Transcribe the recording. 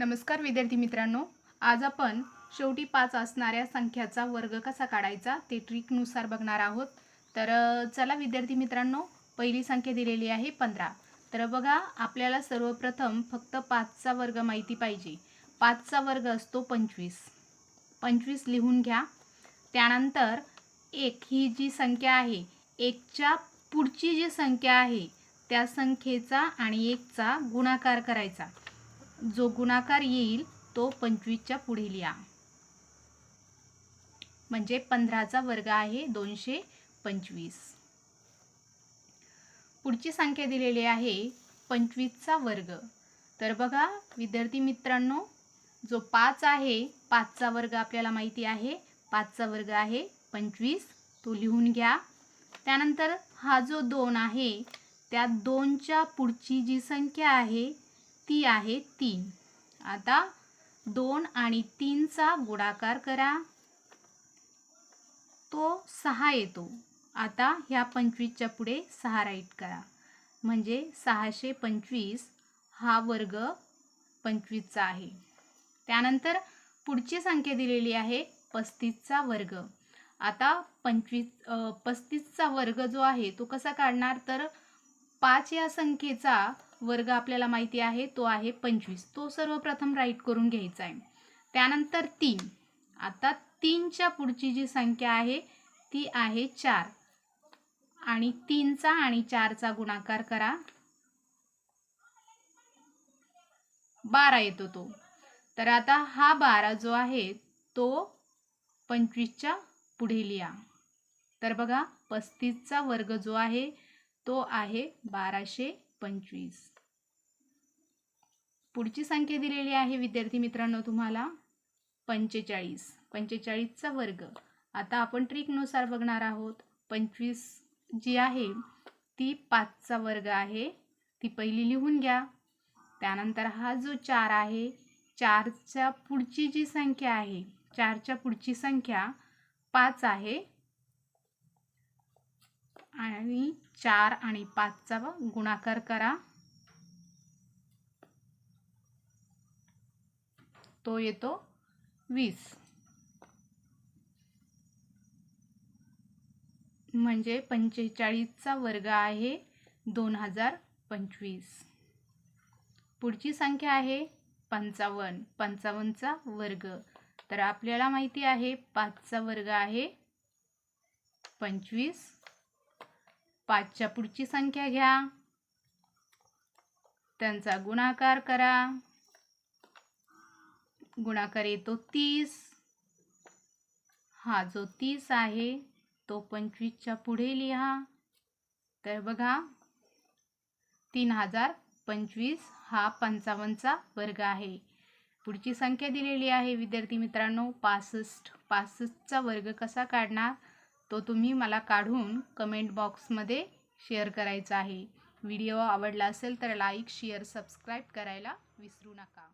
नमस्कार विद्यार्थी मित्रांनो आज आपण शेवटी पाच असणाऱ्या संख्याचा वर्ग कसा काढायचा ते ट्रिकनुसार बघणार आहोत. तर चला विद्यार्थी मित्रांनो पहिली संख्या दिलेली आहे पंधरा. तर बघा आपल्याला सर्वप्रथम फक्त पाचचा वर्ग माहिती पाहिजे. पाचचा वर्ग असतो पंचवीस. पंचवीस लिहून घ्या. त्यानंतर एक ही जी संख्या आहे एकच्या पुढची जी संख्या आहे त्या संख्येचा आणि एकचा गुणाकार करायचा. जो गुणाकार येईल तो पंचवीसच्या पुढे लिहा. म्हणजे पंधराचा वर्ग आहे दोनशे पंचवीस. पुढची संख्या दिलेली आहे पंचवीसचा वर्ग. तर बघा विद्यार्थी मित्रांनो जो पाच आहे पाचचा वर्ग आपल्याला माहिती आहे. पाचचा वर्ग आहे पंचवीस. तो लिहून घ्या. त्यानंतर हा जो दोन आहे त्या दोनच्या पुढची जी संख्या आहे ती आहे तीन. आता दोन आणि तीनचा गुणाकार करा. तो सहा येतो. आता ह्या पंचवीसच्या पुढे सहा राईट करा. म्हणजे सहाशे पंचवीस हा वर्ग पंचवीसचा आहे. त्यानंतर पुढची संख्या दिलेली आहे पस्तीसचा वर्ग. आता पंचवीस पस्तीसचा वर्ग जो आहे तो कसा काढणार? तर पाच या संख्येचा वर्ग आपल्याला माहिती आहे तो आहे पंचवीस. तो सर्वप्रथम राईट करून घ्यायचा आहे. त्यानंतर तीन. आता तीनच्या पुढची जी संख्या आहे ती आहे चार. आणि तीनचा आणि चारचा गुणाकार करा. बारा येतो तो. तर आता हा बारा जो आहे तो पंचवीसच्या पुढे लिहा. तर बघा पस्तीसचा वर्ग जो आहे तो आहे बाराशे पंचवीस. पुढची संख्या दिलेली आहे विद्यार्थी मित्रांनो तुम्हाला पंचेचाळीस. पंचेचाळीसचा वर्ग. आता आपण ट्रिकनुसार बघणार आहोत. पंचवीस जी आहे ती पाचचा वर्ग आहे. ती पहिली लिहून घ्या. त्यानंतर हा जो चार आहे चारच्या पुढची जी संख्या आहे चारच्या पुढची संख्या पाच आहे. आणि चार आणि पाचचा गुणाकार करा. तो येतो वीस. म्हणजे पंचेचाळीसचा वर्ग आहे दोन हजार पंचवीस. पुढची संख्या आहे पंचावन्न. पंचावन्नचा वर्ग. तर आपल्याला माहिती आहे पाचचा वर्ग आहे पंचवीस. पाचच्या पुढची संख्या घ्या. त्यांचा गुणाकार करा. गुणाकार येतो तीस. हा जो तीस आहे तो पंचवीसच्या पुढे लिहा. तर बघा तीन हजार पंचवीस हा पंचावन्नचा वर्ग आहे. पुढची संख्या दिलेली आहे विद्यार्थी मित्रांनो पासष्ट. पासष्टचा वर्ग कसा काढणार? तो तुम्ही मला काढून कमेंट बॉक्समध्ये शेअर करायचा आहे. व्हिडिओ आवडला असेल तर लाईक शेअर सबस्क्राईब करायला विसरू नका.